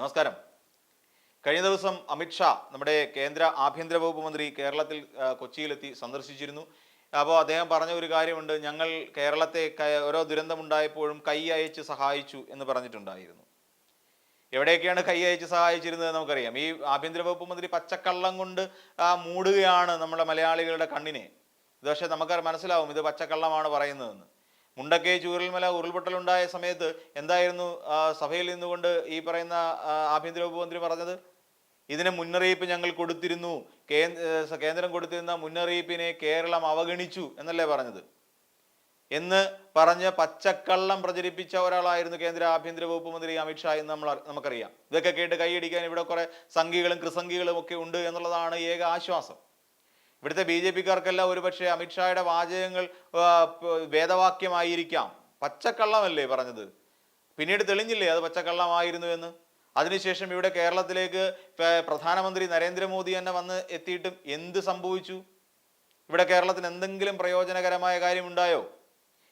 നമസ്കാരം. കഴിഞ്ഞ ദിവസം അമിത്ഷാ നമ്മുടെ കേന്ദ്ര ആഭ്യന്തര വകുപ്പ് മന്ത്രി കേരളത്തിൽ കൊച്ചിയിലെത്തി സന്ദർശിച്ചിരുന്നു. അപ്പോൾ അദ്ദേഹം പറഞ്ഞ ഒരു കാര്യമുണ്ട് ഞങ്ങൾ കേരളത്തെ ഓരോ ദുരന്തമുണ്ടായപ്പോഴും കൈ അയച്ച് സഹായിച്ചു എന്ന് പറഞ്ഞിട്ടുണ്ടായിരുന്നു. എവിടെയൊക്കെയാണ് കൈ അയച്ച് സഹായിച്ചിരുന്നത് നമുക്കറിയാം. ഈ ആഭ്യന്തര വകുപ്പ് മന്ത്രി പച്ചക്കള്ളം കൊണ്ട് മൂടുകയാണ് നമ്മുടെ മലയാളികളുടെ കണ്ണിനെ. പക്ഷേ നമുക്ക് മനസ്സിലാവും ഇത് പച്ചക്കള്ളമാണ് പറയുന്നതെന്ന്. മുണ്ടക്കൈ ചൂരൽമല ഉരുൾപൊട്ടലുണ്ടായ സമയത്ത് എന്തായിരുന്നു സഭയിൽ നിന്നുകൊണ്ട് ഈ പറയുന്ന ആഭ്യന്തര വകുപ്പ് മന്ത്രി പറഞ്ഞത്? ഇതിന് മുന്നറിയിപ്പ് ഞങ്ങൾ കൊടുത്തിരുന്നു. കേന്ദ്രം കൊടുത്തിരുന്ന മുന്നറിയിപ്പിനെ കേരളം അവഗണിച്ചു എന്നല്ലേ പറഞ്ഞത്? എന്ന് പറഞ്ഞ് പച്ചക്കള്ളം പ്രചരിപ്പിച്ച ഒരാളായിരുന്നു കേന്ദ്ര ആഭ്യന്തര വകുപ്പ് മന്ത്രി അമിത്ഷാ എന്ന് നമ്മൾ നമുക്കറിയാം. ഇതൊക്കെ കേട്ട് കൈയടിക്കാൻ ഇവിടെ കുറെ സംഘികളും കൃസംഖികളും ഒക്കെ ഉണ്ട് എന്നുള്ളതാണ് ഏക ആശ്വാസം. ഇവിടുത്തെ ബി ജെ പിക്കാർക്കെല്ലാം ഒരുപക്ഷെ അമിത്ഷായുടെ വാചകങ്ങൾ വേദവാക്യമായിരിക്കാം. പച്ചക്കള്ളമല്ലേ പറഞ്ഞത്? പിന്നീട് തെളിഞ്ഞില്ലേ അത് പച്ചക്കള്ളമായിരുന്നു എന്ന്? അതിനുശേഷം ഇവിടെ കേരളത്തിലേക്ക് പ്രധാനമന്ത്രി നരേന്ദ്രമോദി തന്നെ വന്ന് എത്തിയിട്ടും എന്ത് സംഭവിച്ചു? ഇവിടെ കേരളത്തിന് എന്തെങ്കിലും പ്രയോജനകരമായ കാര്യമുണ്ടായോ?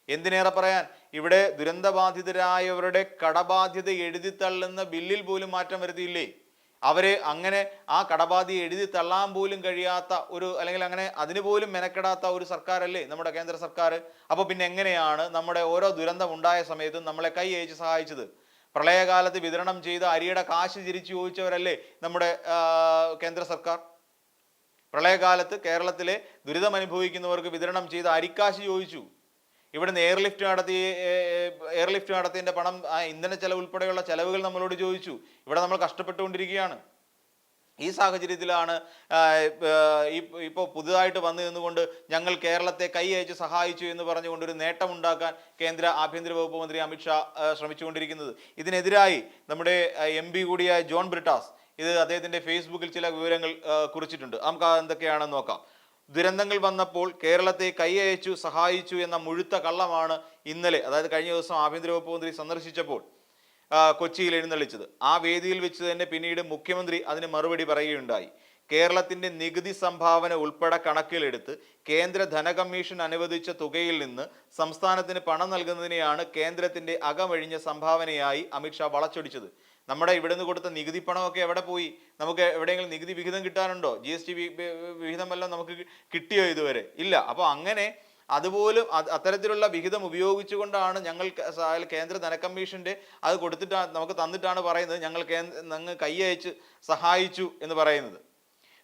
എന്തിനേറെ പറയാൻ? ഇവിടെ ദുരന്തബാധിതരായവരുടെ കടബാധ്യത എഴുതിത്തള്ളുന്ന ബില്ലിൽ പോലും മാറ്റം വരുത്തിയില്ലേ? അവരെ അങ്ങനെ ആ കടബാധി എഴുതി തള്ളാൻ പോലും കഴിയാത്ത ഒരു അല്ലെങ്കിൽ അങ്ങനെ അതിന് പോലും മെനക്കെടാത്ത ഒരു സർക്കാരല്ലേ നമ്മുടെ കേന്ദ്ര സർക്കാർ? അപ്പോൾ പിന്നെ എങ്ങനെയാണ് നമ്മുടെ ഓരോ ദുരന്തം ഉണ്ടായ സമയത്തും നമ്മളെ കൈ അയച്ച് സഹായിച്ചത്? പ്രളയകാലത്ത് വിതരണം ചെയ്ത അരിയുടെ കാശ് തിരിച്ചു ചോദിച്ചവരല്ലേ നമ്മുടെ കേന്ദ്ര സർക്കാർ? പ്രളയകാലത്ത് കേരളത്തിലെ ദുരിതമനുഭവിക്കുന്നവർക്ക് വിതരണം ചെയ്ത അരിക്കാശ് ചോദിച്ചു. ഇവിടുന്ന് എയർലിഫ്റ്റ് നടത്തി എയർലിഫ്റ്റ് നടത്തിയതിന്റെ പണം ആ, ഇന്ധന ചെലവ് ഉൾപ്പെടെയുള്ള ചെലവുകൾ നമ്മളോട് ചോദിച്ചു. ഇവിടെ നമ്മൾ കഷ്ടപ്പെട്ടുകൊണ്ടിരിക്കുകയാണ്. ഈ സാഹചര്യത്തിലാണ് ഇപ്പോൾ പുതുതായിട്ട് വന്നു നിന്നുകൊണ്ട് ഞങ്ങൾ കേരളത്തെ കൈ അയച്ച് സഹായിച്ചു എന്ന് പറഞ്ഞുകൊണ്ട് ഒരു നേട്ടമുണ്ടാക്കാൻ കേന്ദ്ര ആഭ്യന്തര വകുപ്പ് മന്ത്രി അമിത്ഷാ ശ്രമിച്ചുകൊണ്ടിരിക്കുന്നത്. ഇതിനെതിരായി നമ്മുടെ എം കൂടിയായ ജോൺ ബ്രിട്ടാസ് ഇത് അദ്ദേഹത്തിന്റെ ഫേസ്ബുക്കിൽ ചില വിവരങ്ങൾ കുറിച്ചിട്ടുണ്ട്. നമുക്ക് എന്തൊക്കെയാണെന്ന് നോക്കാം. ദുരന്തങ്ങൾ വന്നപ്പോൾ കേരളത്തെ കൈയച്ചു സഹായിച്ചു എന്ന മുഴുത്ത കള്ളമാണ് ഇന്നലെ അതായത് കഴിഞ്ഞ ദിവസം ആഭ്യന്തര വകുപ്പ് മന്ത്രി സന്ദർശിച്ചപ്പോൾ കൊച്ചിയിൽ എഴുന്നള്ളിച്ചത്. ആ വേദിയിൽ വെച്ച് തന്നെ പിന്നീട് മുഖ്യമന്ത്രി അതിന് മറുപടി പറയുകയുണ്ടായി. കേരളത്തിന്റെ നികുതി സംഭാവന ഉൾപ്പെടെ കണക്കിലെടുത്ത് കേന്ദ്ര ധനകമ്മീഷൻ അനുവദിച്ച തുകയിൽ നിന്ന് സംസ്ഥാനത്തിന് പണം നൽകുന്നതിനെയാണ് കേന്ദ്രത്തിന്റെ അകമഴിഞ്ഞ സംഭാവനയായി അമിത്ഷാ വളച്ചൊടിച്ചത്. നമ്മുടെ ഇവിടുന്ന് കൊടുത്ത നികുതി പണമൊക്കെ എവിടെ പോയി? നമുക്ക് എവിടെയെങ്കിലും നികുതി വിഹിതം കിട്ടാനുണ്ടോ? ജി എസ് ടി വിഹിതം വല്ലതും നമുക്ക് കിട്ടിയോ ഇതുവരെ? ഇല്ല. അപ്പോൾ അങ്ങനെ അതുപോലും അത് അത്തരത്തിലുള്ള വിഹിതം ഉപയോഗിച്ചുകൊണ്ടാണ് ഞങ്ങൾ കേന്ദ്ര ധനക്കമ്മീഷന്റെ അത് കൊടുത്തിട്ടാണ് നമുക്ക് തന്നിട്ടാണ് പറയുന്നത്. ഞങ്ങൾ ഞങ്ങൾ കൈയയച്ച് സഹായിച്ചു എന്ന് പറയുന്നത്.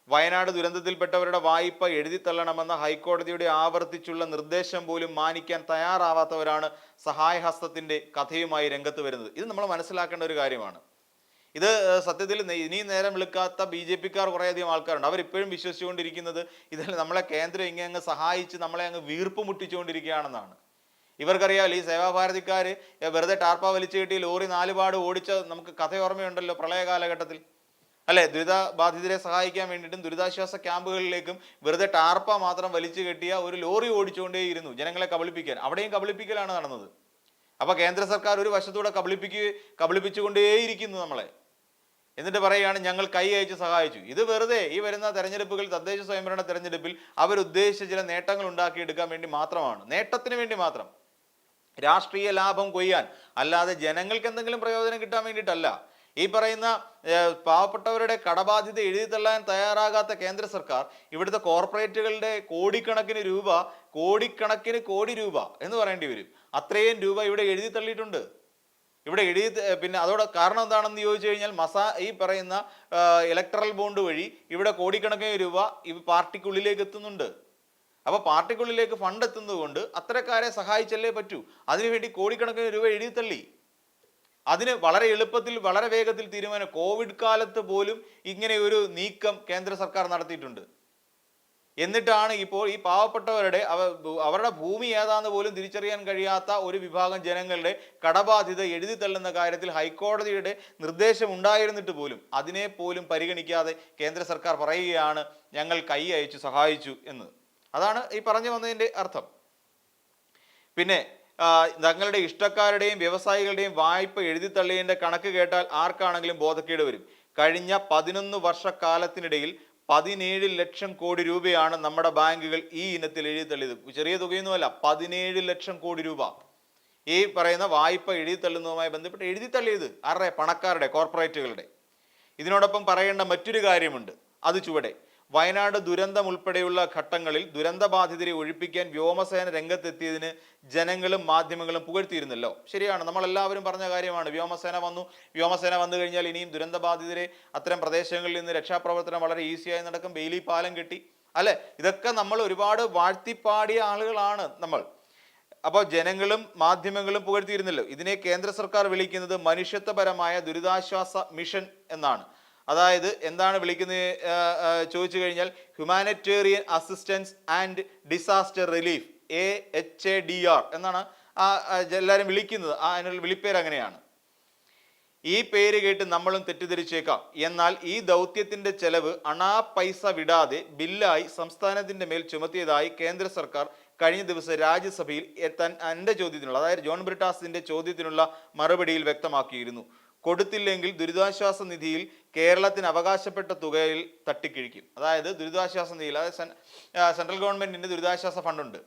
വയനാട് ദുരന്തത്തിൽപ്പെട്ടവരുടെ വായ്പ എഴുതിത്തള്ളണമെന്ന ഹൈക്കോടതിയുടെ ആവർത്തിച്ചുള്ള നിർദ്ദേശം പോലും മാനിക്കാൻ തയ്യാറാവാത്തവരാണ് സഹായഹസ്തത്തിന്റെ കഥയുമായി രംഗത്ത് വരുന്നത്. ഇത് നമ്മൾ മനസ്സിലാക്കേണ്ട ഒരു കാര്യമാണ്. ഇത് സത്യത്തിൽ ഇനി നേരം വിളിക്കാത്ത ബി ജെ പിക്കാർ കുറേയധികം ആൾക്കാരുണ്ട്. അവരിപ്പോഴും വിശ്വസിച്ചുകൊണ്ടിരിക്കുന്നത് ഇതിൽ നമ്മളെ കേന്ദ്രം ഇങ്ങനെ അങ്ങ് സഹായിച്ച് നമ്മളെ അങ്ങ് വീർപ്പ് മുട്ടിച്ചുകൊണ്ടിരിക്കുകയാണെന്നാണ്. ഇവർക്കറിയാമല്ലോ ഈ സേവാഭാരതിക്കാർ വെറുതെ ടാർപ്പ വലിച്ചു കെട്ടി ലോറി നാലുപാട് ഓടിച്ച നമുക്ക് കഥ ഓർമ്മയുണ്ടല്ലോ പ്രളയ കാലഘട്ടത്തിൽ. അല്ലെ? ദുരിത ബാധിതരെ സഹായിക്കാൻ വേണ്ടിയിട്ടും ദുരിതാശ്വാസ ക്യാമ്പുകളിലേക്കും വെറുതെ ടാർപ്പ മാത്രം വലിച്ചു കെട്ടിയ ഒരു ലോറി ഓടിച്ചുകൊണ്ടേയിരുന്നു ജനങ്ങളെ കബളിപ്പിക്കാൻ. അവിടെയും കബളിപ്പിക്കലാണ് നടന്നത്. അപ്പോൾ കേന്ദ്ര സർക്കാർ ഒരു വശത്തൂടെ കബളിപ്പിക്കുക കബളിപ്പിച്ചുകൊണ്ടേയിരിക്കുന്നു നമ്മളെ. എന്നിട്ട് പറയുകയാണ് ഞങ്ങൾ കൈ അയച്ച് സഹായിച്ചു. ഇത് വെറുതെ ഈ വരുന്ന തെരഞ്ഞെടുപ്പുകൾ തദ്ദേശ സ്വയംഭരണ തെരഞ്ഞെടുപ്പിൽ അവരുദ്ദേശിച്ച ചില നേട്ടങ്ങൾ ഉണ്ടാക്കിയെടുക്കാൻ വേണ്ടി മാത്രമാണ്. നേട്ടത്തിന് വേണ്ടി മാത്രം. രാഷ്ട്രീയ ലാഭം കൊയ്യാൻ. അല്ലാതെ ജനങ്ങൾക്ക് എന്തെങ്കിലും പ്രയോജനം കിട്ടാൻ വേണ്ടിയിട്ടല്ല. ഈ പറയുന്ന പാവപ്പെട്ടവരുടെ കടബാധ്യത എഴുതി തള്ളാൻ തയ്യാറാകാത്ത കേന്ദ്ര സർക്കാർ ഇവിടുത്തെ കോർപ്പറേറ്റുകളുടെ കോടിക്കണക്കിന് രൂപ കോടിക്കണക്കിന് കോടി രൂപ എന്ന് പറയേണ്ടി വരും. അത്രയും രൂപ ഇവിടെ എഴുതി തള്ളിയിട്ടുണ്ട്. ഇവിടെ എഴുതി പിന്നെ അതോടെ കാരണം എന്താണെന്ന് ചോദിച്ചു കഴിഞ്ഞാൽ മസാ ഈ പറയുന്ന ഇലക്ട്രൽ ബോണ്ട് വഴി ഇവിടെ കോടിക്കണക്കിന് രൂപ ഈ പാർട്ടിക്കുള്ളിലേക്ക് എത്തുന്നുണ്ട്. അപ്പോൾ പാർട്ടിക്കുള്ളിലേക്ക് ഫണ്ട് എത്തുന്നതുകൊണ്ട് അത്തരക്കാരെ സഹായിച്ചല്ലേ പറ്റൂ? അതിനുവേണ്ടി കോടിക്കണക്കിന് രൂപ എഴുതി തള്ളി. അതിന് വളരെ എളുപ്പത്തിൽ വളരെ വേഗത്തിൽ തീരുമാനം. കോവിഡ് കാലത്ത് പോലും ഇങ്ങനെ ഒരു നീക്കം കേന്ദ്ര സർക്കാർ നടത്തിയിട്ടുണ്ട്. എന്നിട്ടാണ് ഇപ്പോൾ ഈ പാവപ്പെട്ടവരുടെ അവ- അവരുടെ ഭൂമി ഏതാന്ന് പോലും തിരിച്ചറിയാൻ കഴിയാത്ത ഒരു വിഭാഗം ജനങ്ങളുടെ കടബാധ്യത എഴുതി തള്ളുന്ന കാര്യത്തിൽ ഹൈക്കോടതിയുടെ നിർദ്ദേശം ഉണ്ടായിരുന്നിട്ട് പോലും അതിനെ പോലും പരിഗണിക്കാതെ കേന്ദ്ര സർക്കാർ പറയുകയാണ് ഞങ്ങൾ കൈ അയച്ചു സഹായിച്ചു എന്ന്. അതാണ് ഈ പറഞ്ഞു വന്നതിന്റെ അർത്ഥം. പിന്നെ തങ്ങളുടെ ഇഷ്ടക്കാരുടെയും വ്യവസായികളുടെയും വായ്പ എഴുതി തള്ളിയതിന്റെ കണക്ക് കേട്ടാൽ ആർക്കാണെങ്കിലും ബോധക്കേട് വരും. കഴിഞ്ഞ പതിനൊന്ന് വർഷക്കാലത്തിനിടയിൽ പതിനേഴ് ലക്ഷം കോടി രൂപയാണ് നമ്മുടെ ബാങ്കുകൾ ഈ ഇനത്തിൽ എഴുതിത്തള്ളിയത്. ചെറിയ തുകയൊന്നുമല്ല പതിനേഴ് ലക്ഷം കോടി രൂപ. ഈ പറയുന്ന വായ്പ എഴുതിത്തള്ളുന്നതുമായി ബന്ധപ്പെട്ട് എഴുതിത്തള്ളിയത് ആരുടെ? പണക്കാരുടെ കോർപ്പറേറ്റുകളുടെ. ഇതിനോടൊപ്പം പറയേണ്ട മറ്റൊരു കാര്യമുണ്ട്. അത് ചുവടെ. വയനാട് ദുരന്തം ഉൾപ്പെടെയുള്ള ഘട്ടങ്ങളിൽ ദുരന്തബാധിതരെ ഒഴിപ്പിക്കാൻ വ്യോമസേന രംഗത്തെത്തിയതിന് ജനങ്ങളും മാധ്യമങ്ങളും പുകഴ്ത്തിയിരുന്നല്ലോ. ശരിയാണ് നമ്മളെല്ലാവരും പറഞ്ഞ കാര്യമാണ് വ്യോമസേന വന്നു. വ്യോമസേന വന്നു കഴിഞ്ഞാൽ ഇനിയും ദുരന്തബാധിതരെ അത്തരം പ്രദേശങ്ങളിൽ നിന്ന് രക്ഷാപ്രവർത്തനം വളരെ ഈസിയായി നടക്കും ബെയിലി പാലം കിട്ടി. അല്ലെ? ഇതൊക്കെ നമ്മൾ ഒരുപാട് വാഴ്ത്തിപ്പാടിയ ആളുകളാണ് നമ്മൾ. അപ്പോൾ ജനങ്ങളും മാധ്യമങ്ങളും പുകഴ്ത്തിയിരുന്നല്ലോ. ഇതിനെ കേന്ദ്ര സർക്കാർ വിളിക്കുന്നത് മനുഷ്യത്വപരമായ ദുരിതാശ്വാസ മിഷൻ എന്നാണ്. അതായത് എന്താണ് വിളിക്കുന്നത്? ചോദിച്ചു കഴിഞ്ഞാൽ humanitarian assistance and disaster relief A H A D R എന്നാണ് ആ, എല്ലാവരും വിളിക്കുന്നത്. ആ അതിനുള്ള വിളിപ്പേര് അങ്ങനെയാണ്. ഈ പേര് കേട്ട് നമ്മളും തെറ്റിദ്ധരിച്ചേക്കാം. എന്നാൽ ഈ ദൗത്യത്തിന്റെ ചെലവ് അണാ പൈസ വിടാതെ ബില്ലായി സംസ്ഥാനത്തിന്റെ മേൽ ചുമത്തിയതായി കേന്ദ്ര സർക്കാർ കഴിഞ്ഞ ദിവസം രാജ്യസഭയിൽ എത്താൻ എന്റെ ചോദ്യത്തിനുള്ള അതായത് ജോൺ ബ്രിട്ടാസിന്റെ ചോദ്യത്തിനുള്ള മറുപടിയിൽ വ്യക്തമാക്കിയിരുന്നു. കൊടുത്തില്ലെങ്കിൽ ദുരിതാശ്വാസ നിധിയിൽ കേരളത്തിന് അവകാശപ്പെട്ട തുകയിൽ തട്ടിക്കിഴിക്കും. അതായത് ദുരിതാശ്വാസ നിധിയിൽ അതായത് സെൻട്രൽ ഗവൺമെന്റിന്റെ ദുരിതാശ്വാസ ഫണ്ടുണ്ട്.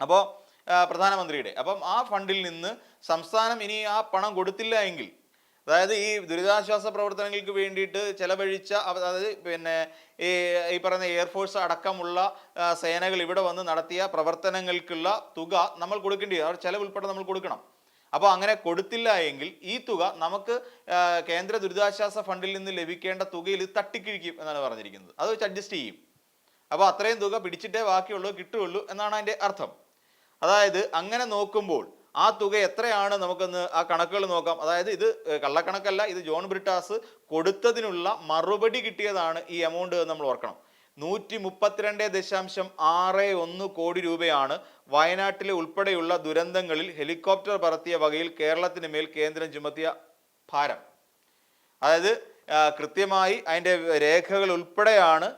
അപ്പോൾ പ്രധാനമന്ത്രിയുടെ. അപ്പം ആ ഫണ്ടിൽ നിന്ന് സംസ്ഥാനം ഇനി ആ പണം കൊടുത്തില്ല എങ്കിൽ അതായത് ഈ ദുരിതാശ്വാസ പ്രവർത്തനങ്ങൾക്ക് വേണ്ടിയിട്ട് ചെലവഴിച്ച അതായത് പിന്നെ ഈ ഈ പറയുന്ന എയർഫോഴ്സ് അടക്കമുള്ള സേനകൾ ഇവിടെ വന്ന് നടത്തിയ പ്രവർത്തനങ്ങൾക്കുള്ള തുക നമ്മൾ കൊടുക്കേണ്ടി അവർ ചെലവ് ഉൾപ്പെടെ നമ്മൾ കൊടുക്കണം. അപ്പോൾ അങ്ങനെ കൊടുത്തില്ല എങ്കിൽ ഈ തുക നമുക്ക് കേന്ദ്ര ദുരിതാശ്വാസ ഫണ്ടിൽ നിന്ന് ലഭിക്കേണ്ട തുകയിൽ തട്ടിക്കിഴിക്കും എന്നാണ് പറഞ്ഞിരിക്കുന്നത്. അത് വെച്ച് അഡ്ജസ്റ്റ് ചെയ്യും. അപ്പോൾ അത്രയും തുക പിടിച്ചിട്ടേ ബാക്കിയുള്ളൂ കിട്ടുകയുള്ളൂ എന്നാണ് അതിന്റെ അർത്ഥം. അതായത് അങ്ങനെ നോക്കുമ്പോൾ ആ തുക എത്രയാണ് നമുക്കൊന്ന് ആ കണക്കുകൾ നോക്കാം. അതായത് ഇത് കള്ളക്കണക്കല്ല ഇത് ജോൺ ബ്രിട്ടാസ് കൊടുത്തതിനുള്ള മറുപടി കിട്ടിയതാണ് ഈ എമൗണ്ട് നമ്മൾ ഓർക്കണം. നൂറ്റി മുപ്പത്തിരണ്ട് ദശാംശം ആറ് ഒന്ന് കോടി രൂപയാണ് വയനാട്ടിലെ ഉൾപ്പെടെയുള്ള ദുരന്തങ്ങളിൽ ഹെലികോപ്റ്റർ പറത്തിയ വകയിൽ കേരളത്തിന് മേൽ കേന്ദ്രം ചുമത്തിയ ഭാരം. അതായത് കൃത്യമായി അതിന്റെ രേഖകൾ ഉൾപ്പെടെയാണ്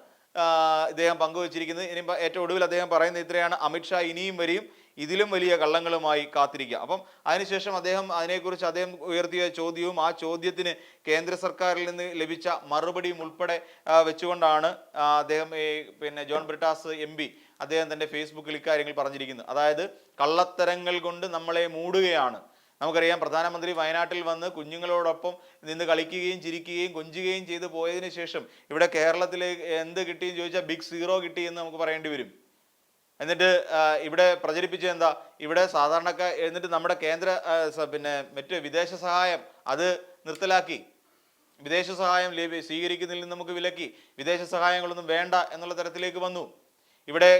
ഇദ്ദേഹം പങ്കുവച്ചിരിക്കുന്നത്. ഇനി ഏറ്റവും ഒടുവിൽ അദ്ദേഹം പറയുന്നത് ഇത്രയാണ്. അമിത്ഷാ ഇനിയും വരെയും ഇതിലും വലിയ കള്ളങ്ങളുമായി കാത്തിരിക്കുക. അപ്പം അതിനുശേഷം അദ്ദേഹം അതിനെക്കുറിച്ച് അദ്ദേഹം ഉയർത്തിയ ചോദ്യവും ആ ചോദ്യത്തിന് കേന്ദ്ര സർക്കാരിൽ നിന്ന് ലഭിച്ച മറുപടിയും ഉൾപ്പെടെ വെച്ചുകൊണ്ടാണ് അദ്ദേഹം ഈ പിന്നെ ജോൺ ബ്രിട്ടാസ് എം പി അദ്ദേഹം തന്റെ ഫേസ്ബുക്കിൽ ഇക്കാര്യങ്ങൾ പറഞ്ഞിരിക്കുന്നത്. അതായത് കള്ളത്തരങ്ങൾ കൊണ്ട് നമ്മളെ മൂടുകയാണ്. നമുക്കറിയാം പ്രധാനമന്ത്രി വയനാട്ടിൽ വന്ന് കുഞ്ഞുങ്ങളോടൊപ്പം നിന്ന് കളിക്കുകയും ചിരിക്കുകയും കൊഞ്ചുകയും ചെയ്തു പോയതിനു ശേഷം ഇവിടെ കേരളത്തിൽ എന്ത് കിട്ടിയെന്ന് ചോദിച്ചാൽ ബിഗ് സീറോ കിട്ടിയെന്ന് നമുക്ക് പറയേണ്ടി വരും. എന്നിട്ട് ഇവിടെ പ്രചരിപ്പിച്ചത് എന്താ? ഇവിടെ സാധാരണക്കാർ എന്നിട്ട് നമ്മുടെ കേന്ദ്ര പിന്നെ മറ്റ് വിദേശ സഹായം അത് നിർത്തലാക്കി. വിദേശ സഹായം സ്വീകരിക്കുന്നതിൽ നിന്ന് നമുക്ക് വിലക്കി. വിദേശ സഹായങ്ങളൊന്നും വേണ്ട എന്നുള്ള തരത്തിലേക്ക് വന്നു. ഇവിടെ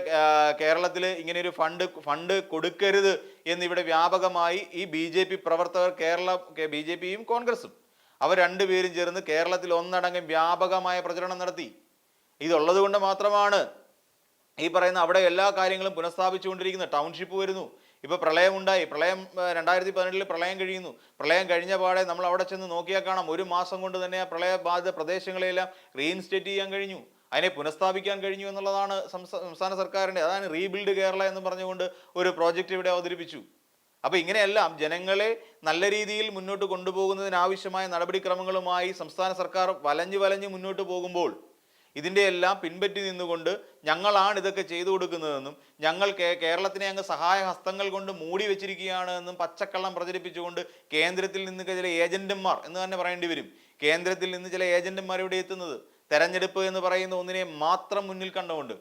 കേരളത്തിൽ ഇങ്ങനെ ഒരു ഫണ്ട് ഫണ്ട് കൊടുക്കരുത് എന്ന് ഇവിടെ വ്യാപകമായി ഈ ബി ജെ പി പ്രവർത്തകർ കേരള ബി ജെ പിയും കോൺഗ്രസും. അവർ രണ്ടുപേരും ചേർന്ന് കേരളത്തിൽ ഒന്നടങ്കം വ്യാപകമായ പ്രചരണം നടത്തി. ഇതുള്ളത് കൊണ്ട് മാത്രമാണ് ഈ പറയുന്ന അവിടെ എല്ലാ കാര്യങ്ങളും പുനഃസ്ഥാപിച്ചുകൊണ്ടിരിക്കുന്ന ടൗൺഷിപ്പ് വരുന്നു. ഇപ്പൊ പ്രളയമുണ്ടായി പ്രളയം രണ്ടായിരത്തി പതിനെട്ടിൽ പ്രളയം കഴിയുന്നു. പ്രളയം കഴിഞ്ഞ പാടെ നമ്മൾ അവിടെ ചെന്ന് നോക്കിയാൽ കാണാം. ഒരു മാസം കൊണ്ട് തന്നെ ആ പ്രളയബാധിത പ്രദേശങ്ങളെല്ലാം റീഇൻസ്റ്റേറ്റ് ചെയ്യാൻ കഴിഞ്ഞു. അതിനെ പുനഃസ്ഥാപിക്കാൻ കഴിഞ്ഞു എന്നുള്ളതാണ് സംസ്ഥാന സർക്കാരിന്റെ അതാണ് റീബിൽഡ് കേരള എന്ന് പറഞ്ഞുകൊണ്ട് ഒരു പ്രോജക്റ്റ് ഇവിടെ അവതരിപ്പിച്ചു. അപ്പൊ ഇങ്ങനെയെല്ലാം ജനങ്ങളെ നല്ല രീതിയിൽ മുന്നോട്ട് കൊണ്ടുപോകുന്നതിനാവശ്യമായ നടപടിക്രമങ്ങളുമായി സംസ്ഥാന സർക്കാർ വലഞ്ഞു വലഞ്ഞ് മുന്നോട്ട് പോകുമ്പോൾ ഇതിന്റെ എല്ലാം പിൻപറ്റി നിന്നുകൊണ്ട് ഞങ്ങളാണ് ഇതൊക്കെ ചെയ്തു കൊടുക്കുന്നതെന്നും ഞങ്ങൾ കേരളത്തിനെ അങ്ങ് സഹായ ഹസ്തങ്ങൾ കൊണ്ട് മൂടി വെച്ചിരിക്കുകയാണ് എന്നും പച്ചക്കള്ളം പ്രചരിപ്പിച്ചുകൊണ്ട് കേന്ദ്രത്തിൽ നിന്ന് ചില ഏജന്റുമാർ എന്ന് തന്നെ പറയേണ്ടി വരും. കേന്ദ്രത്തിൽ നിന്ന് ചില ഏജന്റുമാർ ഇവിടെ എത്തുന്നത് തെരഞ്ഞെടുപ്പ് എന്ന് പറയുന്ന ഒന്നിനെ മാത്രം മുന്നിൽ കണ്ടുകൊണ്ട്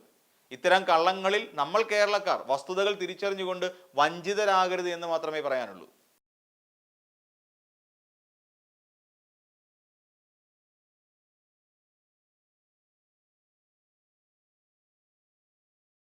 ഇത്തരം കള്ളങ്ങളിൽ നമ്മൾ കേരളക്കാർ വസ്തുതകൾ തിരിച്ചറിഞ്ഞുകൊണ്ട് വഞ്ചിതരാകരുത് എന്ന് മാത്രമേ പറയാനുള്ളൂ.